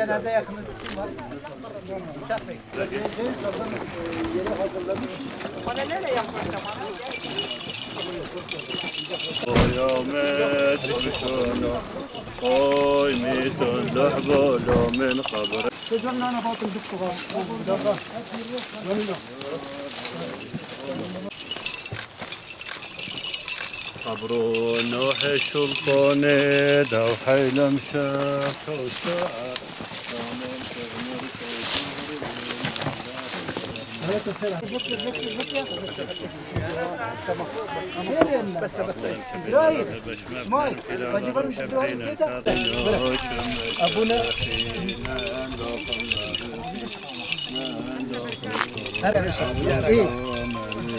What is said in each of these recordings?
Gaza yakınız kim var? İshak Bey. قيامت بشونا قوي ميتون لحبولو من قبر قبرو نوح الشلطانة دو حيلم شاف وساعة بس بس رايد ماي باجي برمش كده ابونا هلا يا شباب ايه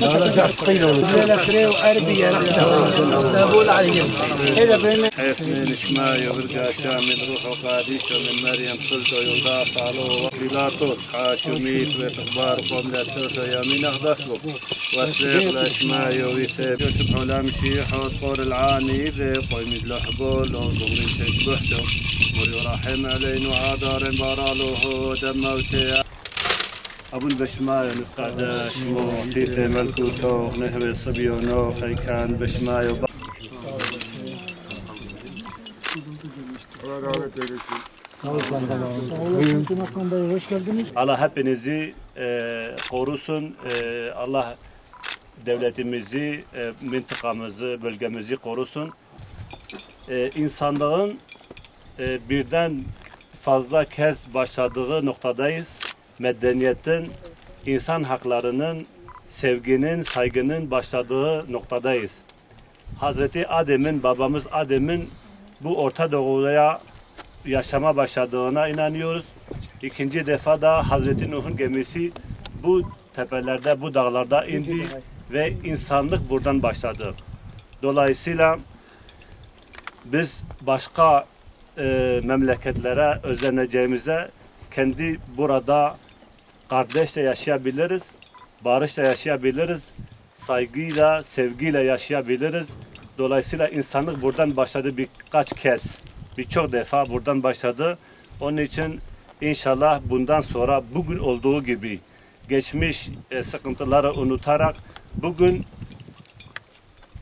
درجة ثقيلة ولا سريو أربية تقول عليهم إذا بين حيثمين شماي وبرقا شامل روح وقاديش من مريم سلطة يلدا طالو بيلاطوس حاشميت وإخبار قوم لا تلطة يمين أخدسلو وسيق لشماي ويثيب يشبح لامشيح وطور العاني ذيب ويمد لحبول وضمين تشبحته مريو رحم علينا عادار بارالوه دم وتيا بشماي نفقد شمو تيثي ملكوتو نهبي صبيونو خي كان بشماي وب... Allah rahmet eylesin. Allah hepinizi e, korusun. E, Allah devletimizi, e, mıntıkamızı, bölgemizi korusun. E, insanlığın e, birden fazla kez başladığı noktadayız. Medeniyetin, insan haklarının, sevginin, saygının başladığı noktadayız. Hazreti Adem'in, babamız Adem'in bu Orta Doğu'ya yaşama başladığına inanıyoruz. İkinci defa da Hazreti Nuh'un gemisi bu tepelerde, bu dağlarda indi ve insanlık buradan başladı. Dolayısıyla biz başka e, memleketlere özeneceğimize kendi burada kardeşle yaşayabiliriz, barışla yaşayabiliriz, saygıyla, sevgiyle yaşayabiliriz. Dolayısıyla insanlık buradan başladı birkaç kez, birçok defa buradan başladı. Onun için inşallah bundan sonra bugün olduğu gibi geçmiş e, sıkıntıları unutarak bugün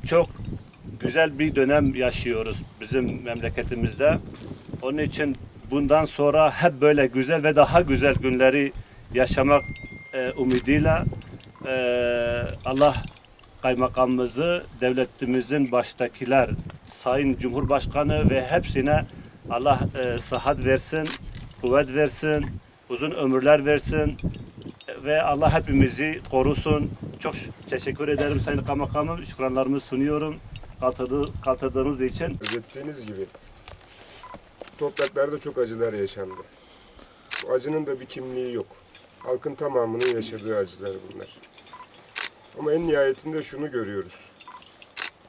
çok güzel bir dönem yaşıyoruz bizim memleketimizde. Onun için bundan sonra hep böyle güzel ve daha güzel günleri yaşamak e, umuduyla e, Allah kaymakamımızı, devletimizin baştakiler, Sayın Cumhurbaşkanı ve hepsine Allah e, sıhhat versin, kuvvet versin, uzun ömürler versin ve Allah hepimizi korusun. Çok teşekkür ederim Sayın Kaymakamım. Şükranlarımı sunuyorum katıldı, katıldığınız için. Özettiğiniz gibi topraklarda çok acılar yaşandı. Bu acının da bir kimliği yok. Halkın tamamının yaşadığı acılar bunlar. Ama en nihayetinde şunu görüyoruz.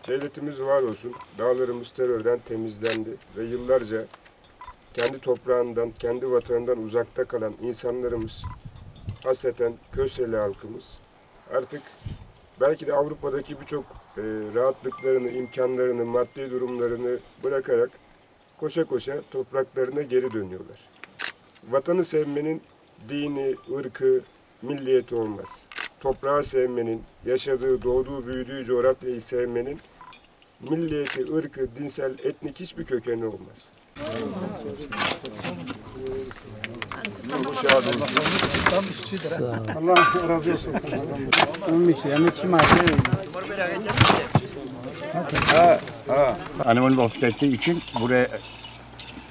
Devletimiz var olsun, dağlarımız terörden temizlendi ve yıllarca kendi toprağından, kendi vatanından uzakta kalan insanlarımız, hasreten Köseli halkımız artık belki de Avrupa'daki birçok e, rahatlıklarını, imkanlarını, maddi durumlarını bırakarak koşa koşa topraklarına geri dönüyorlar. Vatanı sevmenin dini, ırkı, milliyeti olmaz. Toprağı sevmenin, yaşadığı, doğduğu, büyüdüğü coğrafyayı sevmenin milliyeti, ırkı, dinsel, etnik hiçbir kökeni olmaz. Anamın vefat için buraya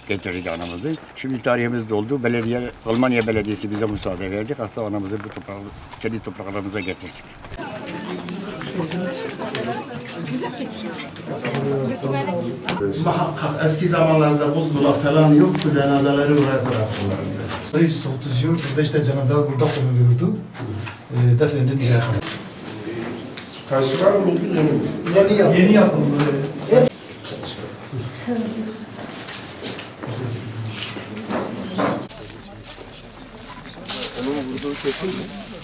getirdik anamızı. Şimdi tarihimiz doldu. Belediye, Almanya Belediyesi bize müsaade verdi. Hatta anamızı bu toprağı, kendi topraklarımıza getirdik. Muhakkak eski zamanlarda buzdolabı falan yoktu, cenazeleri oraya bıraktılardı. Sayı soğutucu, burada işte cenazeler burada konuluyordu. E, defnedilince kadar. Taşı var mıydı? Yeni mi? Yeni yapıldı. Onun vurduğu kesin mi?